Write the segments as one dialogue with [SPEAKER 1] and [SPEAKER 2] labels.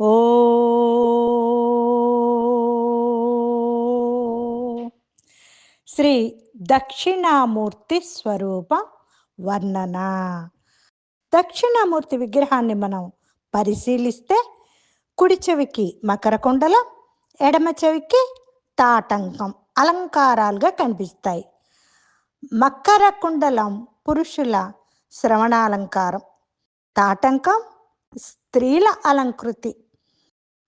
[SPEAKER 1] ఓ శ్రీ దక్షిణామూర్తి స్వరూప వర్ణన. దక్షిణామూర్తి విగ్రహాన్ని మనం పరిశీలిస్తే కుడి చెవికి మకర కుండలం ఎడమ చెవికి తాటంకం అలంకారాలుగా కనిపిస్తాయి. మకర కుండలం పురుషుల శ్రవణాలంకారం తాటంకం స్త్రీల అలంకృతి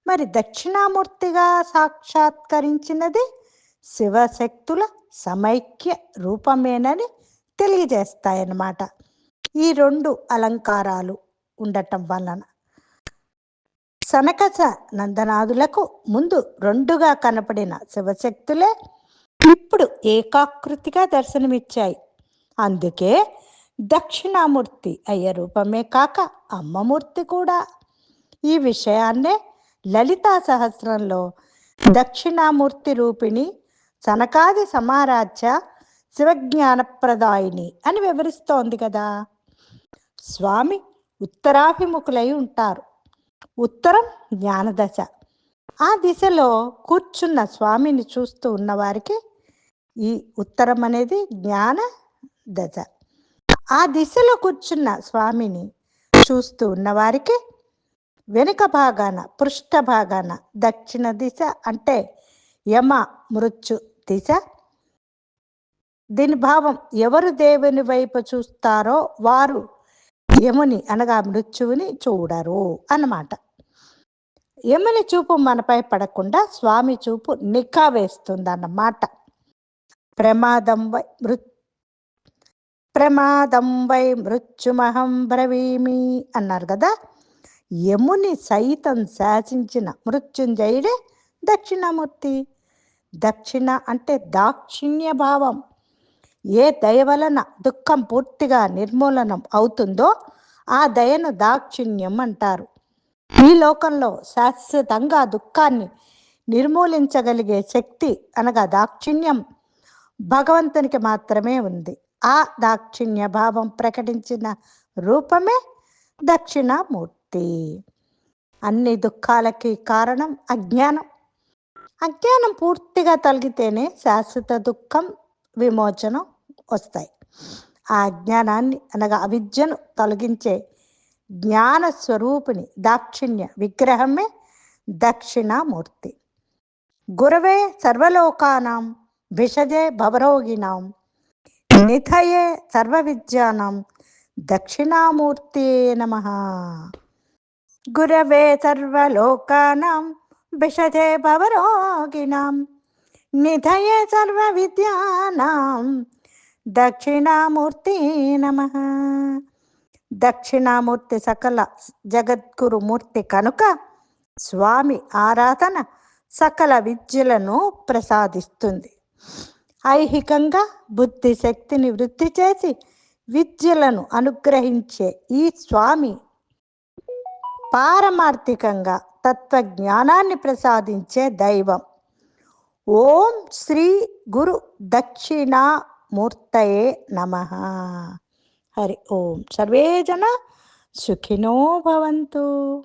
[SPEAKER 1] మరి దక్షిణామూర్తిగా సాక్షాత్కరించినది శివశక్తుల సమైక్య రూపమేనని తెలియజేస్తాయన్నమాట. ఈ రెండు అలంకారాలు ఉండటం వలన సనకస నందనాదులకు ముందు రెండుగా కనపడిన శివశక్తులే ఇప్పుడు ఏకాకృతిగా దర్శనమిచ్చాయి. అందుకే దక్షిణామూర్తి అయ్య రూపమే కాక అమ్మమూర్తి కూడా. ఈ విషయాన్నే లలితా సహస్రంలో దక్షిణామూర్తి రూపిణి సనకాది సమారాధ్య శివజ్ఞానప్రదాయిని అని వివరిస్తోంది కదా. స్వామి ఉత్తరాభిముఖులై ఉంటారు. ఉత్తరం జ్ఞానదశ. ఆ దిశలో కూర్చున్న స్వామిని చూస్తూ ఉన్నవారికి ఈ ఉత్తరం అనేది జ్ఞాన దశ ఆ దిశలో కూర్చున్న స్వామిని చూస్తూ ఉన్నవారికి వెనుక భాగాన పృష్ఠ భాగాన దక్షిణ దిశ అంటే యమ మృత్యు దిశ. దీని భావం ఎవరు దేవుని వైపు చూస్తారో వారు యముని అనగా మృత్యువుని చూడరు అన్నమాట. యముని చూపు మనపై పడకుండా స్వామి చూపు నిఖా వేస్తుంది అన్నమాట ప్రమాదం వై మృ ప్రమాదం వై మృత్యుమహం బ్రవీమి అన్నారు కదా. యముని సైతం శాసించిన మృత్యుంజయుడే దక్షిణామూర్తి. దక్షిణ అంటే దాక్షిణ్య భావం ఏ దయ వలన దుఃఖం పూర్తిగా నిర్మూలనం అవుతుందో ఆ దయను దాక్షిణ్యం అంటారు. ఈ లోకంలో శాశ్వతంగా దుఃఖాన్ని నిర్మూలించగలిగే శక్తి అనగా దాక్షిణ్యం భగవంతునికి మాత్రమే ఉంది. ఆ దాక్షిణ్య భావం ప్రకటించిన రూపమే దక్షిణామూర్తి. అన్ని దుఃఖాలకి కారణం అజ్ఞానం. అజ్ఞానం పూర్తిగా తొలగితేనే శాశ్వత దుఃఖం విమోచనం వస్తాయి. ఆ అజ్ఞానాన్ని అనగా అవిద్యను తొలగించే జ్ఞాన స్వరూపిణి దాక్షిణ్య విగ్రహమే దక్షిణామూర్తి. గురవే సర్వలోకానాం భిషజే భవరోగిణాం నిధయే సర్వ విద్యానం దక్షిణామూర్తి నమ. గురవే సర్వలోకానాం విషదే భవరోగిణాం. నిధయే సర్వ విద్యానాం దక్షిణామూర్తి నమ. దక్షిణామూర్తి సకల జగద్గురు మూర్తి కనుక స్వామి ఆరాధన సకల విద్యలను ప్రసాదిస్తుంది. ఐహికంగా బుద్ధి శక్తిని వృద్ధి చేసి విద్యలను అనుగ్రహించే ఈ స్వామి పారమార్థికంగా తత్వజ్ఞానాన్ని ప్రసాదించే దైవం. ఓం శ్రీ గురు దక్షిణామూర్తయే నమ. హరి ఓం. సర్వే జన సుఖినో భవంతు.